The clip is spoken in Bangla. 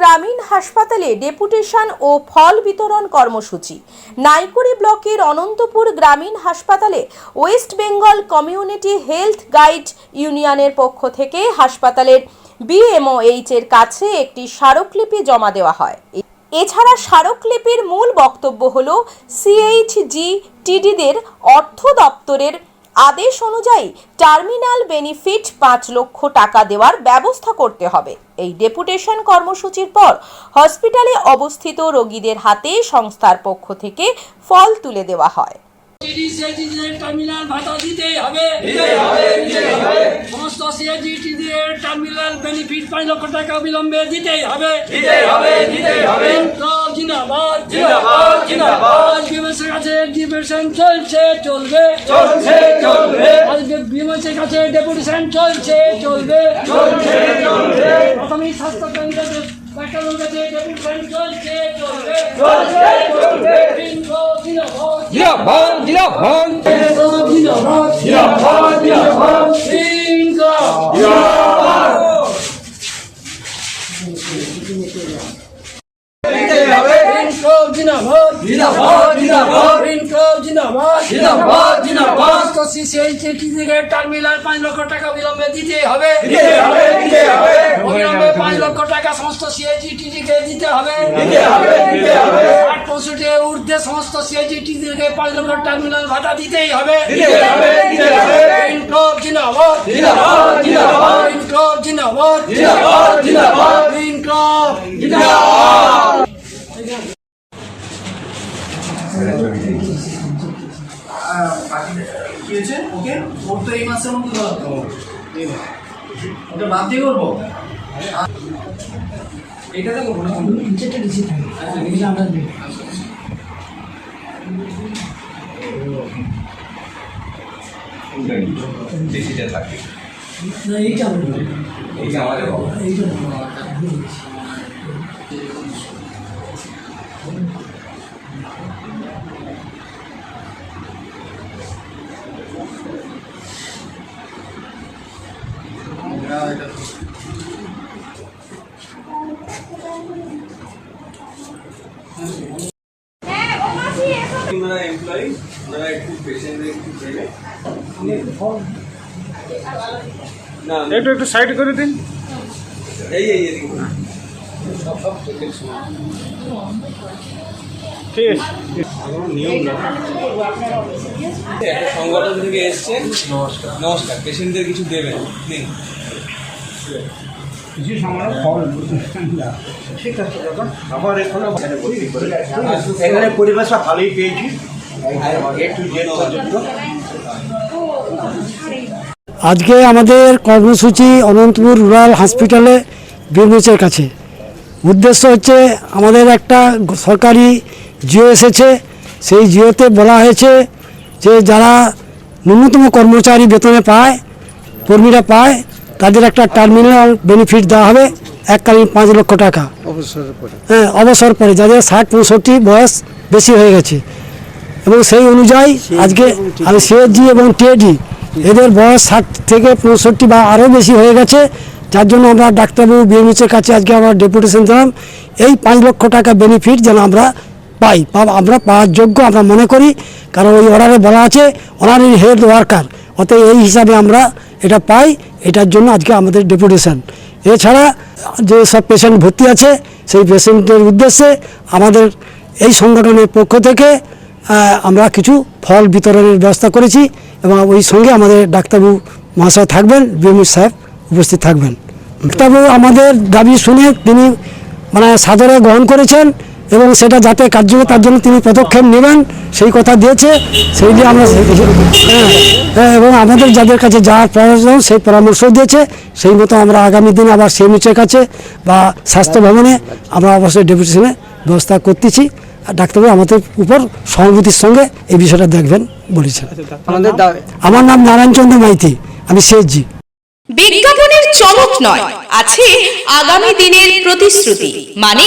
গ্রামীণ হাসপাতালে ডেপুটেশন ও ফল বিতরণ কর্মসূচি। নাইকুড়ি ব্লকের অনন্তপুর গ্রামীণ হাসপাতালে West Bengal community health guide ইউনিয়নের পক্ষ থেকে হাসপাতালের বিএমওএইচ এর কাছে একটি স্মারকলিপি জমা দেওয়া হয়। এছাড়া স্মারকলিপির মূল বক্তব্য হল সিএইচজি টিডিদের অর্থ দপ্তরের আদেশ অনুযায়ী টার্মিনাল বেনিফিট পাঁচ লক্ষ টাকা দেওয়ার ব্যবস্থা করতে হবে। এই ডেপুটেশন কর্মসূচির পর হসপিটালে অবস্থিত রোগীদের হাতে সংস্থার পক্ষ থেকে ফল তুলে দেওয়া হয়। টার্মিনাল ভাতা দিতেই হবে। সমস্ত সিএজিটিদের টার্মিনাল বেনিফিট পাঁচ লক্ষ টাকা অবিলম্বে দিতেই হবে। জিন্দাবাদ। কাছে ডিভিশন চলছে চলবে। আজকে বিএমএসের কাছে ডেপুটেশন চলছে চলবে। প্রাথমিক স্বাস্থ্য কেন্দ্রের ডাক্তারের কাছে ডেপুটেশন চলছে চলবে। জিরাফন জিরাফন ইনকলাব ইনকলাব জিন্দাবাদ জিন্দাবাদ থেকে টার্মিনাল পাঁচ লক্ষ টাকা বিলম্বে দিতে হবে। অবিলম্বে পাঁচ লক্ষ টাকা সমস্ত সিআইটি থেকে দিতে হবে। আট পঁয়ষট্টি ঊর্ধ্বে সমস্ত সিআইটি থেকে পাঁচ লক্ষ টার্মিনাল ভাতা দিতেই হবে। ইনকলাব জিন্দাবাদ। ইনকলাব জিন্দাবাদ। ইনকলাব হয়েছে ওকে? ওর তো এই মাসের মধ্যে ধরা তো ওটা বাদ দিয়ে করব? এটাতে করব না নিচেটা নিচে থাকে। আচ্ছা নিচে আমরা বেশিটা থাকে না এইটা আমরা এই যে আমাদের এইটা ওনারা এমপ্লয়ি ওনারা একটু পেশেন্টদের একটু দেবে না একটু একটু সাইড করে দিন। এই এই এদিকে ঠিক আছে। নিয়ম না। একটা সংগঠন থেকে এসছে নমস্কার। নমস্কার। পেশেন্টদের কিছু দেবেন। এখানে ভালোই পেয়েছি। আজকে আমাদের কর্মসূচি অনন্তপুর রুরাল হসপিটালে বিএমএসের কাছে। উদ্দেশ্য হচ্ছে, আমাদের একটা সরকারি জিও এসেছে। সেই জিওতে বলা হয়েছে যে, যারা ন্যূনতম কর্মচারী বেতনে পায়, কর্মীরা পায় তাদের একটা টার্মিনাল বেনিফিট দেওয়া হবে এককালীন পাঁচ লক্ষ টাকা। হ্যাঁ অবসর পরে যাদের ষাট পঁয়ষট্টি বয়স বেশি হয়ে গেছে। এবং সেই অনুযায়ী আজকে আমি সিএসজি এবং টিএডি এদের বয়স ষাট থেকে পঁয়ষট্টি বা আরও বেশি হয়ে গেছে। যার জন্য আমরা ডাক্তারবাবু বিএমএসের কাছে আজকে আমরা ডেপুটেশন দিলাম। এই পাঁচ লক্ষ টাকা বেনিফিট যেন আমরা পাই আমরা পাওয়ার যোগ্য আমরা মনে করি। কারণ ওই অর্ডারে বলা আছে অনারি হেলথ ওয়ার্কার অতএব এই হিসাবে আমরা এটা পাই, এটার জন্য আজকে আমাদের ডেপুটেশন। এছাড়া যে সব পেশেন্ট ভর্তি আছে, সেই পেশেন্টের উদ্দেশ্যে আমাদের এই সংগঠনের পক্ষ থেকে আমরা কিছু ফল বিতরণের ব্যবস্থা করেছি এবং ওই সঙ্গে আমাদের ডাক্তারবাবু মহাশয় থাকবেন বিএমই সাহেব উপস্থিত থাকবেন। ডাক্তারবাবু, আমাদের দাবি শুনে তিনি মানে সাদরে গ্রহণ করেছেন। এবং সেটা যাতে কার্যকর তার জন্য তিনি পদক্ষেপ নেবেন সেই কথা দিয়েছে। সেই দিয়ে আমরা হ্যাঁ, হ্যাঁ, এবং আমাদের যাদের কাছে যাওয়ার প্রয়োজন সেই পরামর্শ দিয়েছে। সেই মতো আমরা আগামী দিনে আবার সেমিচের কাছে বা স্বাস্থ্য ভবনে আমরা অবশ্যই ডেপুটেশনে ব্যবস্থা করতেছি। আর ডাক্তারবাবু আমাদের উপর সহানুভূতির সঙ্গে এই বিষয়টা দেখবেন বলেছেন। আমার নাম নারায়ণচন্দ্র মাইতি আমি শেখজি বিজ্ঞাপনের চমক নয় আছে আগামী দিনের প্রতিশ্রুতি মানে